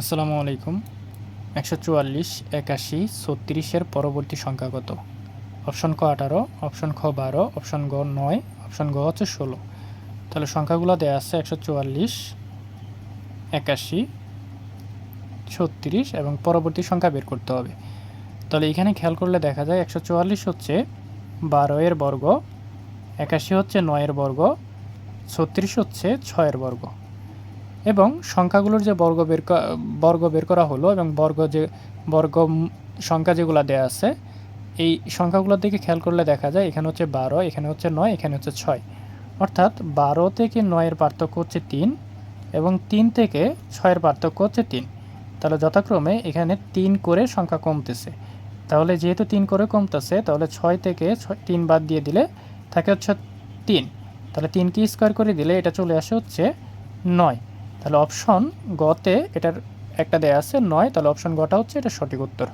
আসসালামু আলাইকুম। একশো চুয়াল্লিশ, একাশি, ছত্রিশের পরবর্তী সংখ্যা কত? অপশন ক আঠারো, অপশন খ বারো, অপশন গ নয়, অপশন গ হচ্ছে ষোলো। তাহলে সংখ্যাগুলো দেওয়া আছে একশো চুয়াল্লিশ, একাশি, ছত্রিশ এবং পরবর্তী সংখ্যা বের করতে হবে। তাহলে এখানে খেয়াল করলে দেখা যায় একশো চুয়াল্লিশ হচ্ছে বারো এর বর্গ, একাশি হচ্ছে নয়ের বর্গ, ছত্রিশ হচ্ছে ছয়ের বর্গ। এবং সংখ্যাগুলোর যে বর্গ বের বর্গ বের করা হলো এবং বর্গ যে, বর্গ সংখ্যা যেগুলো দেওয়া আছে, এই সংখ্যাগুলোর দিকে খেয়াল করলে দেখা যায় এখানে হচ্ছে বারো, এখানে হচ্ছে নয়, এখানে হচ্ছে ছয়। অর্থাৎ বারো থেকে নয়ের পার্থক্য হচ্ছে তিন এবং তিন থেকে ছয়ের পার্থক্য হচ্ছে তিন। তাহলে যথাক্রমে এখানে তিন করে সংখ্যা কমতেছে। তাহলে যেহেতু তিন করে কমতেছে, তাহলে ছয় থেকে ছয়, তিন বাদ দিয়ে দিলে থাকে হচ্ছে তিন। তাহলে তিনকে স্কোয়ার করে দিলে এটা চলে আসে হচ্ছে নয়। তাহলে অপশন গতে এটার একটা দেয়া আছে নয়, তাহলে অপশন গটা হচ্ছে এটা সঠিক উত্তর।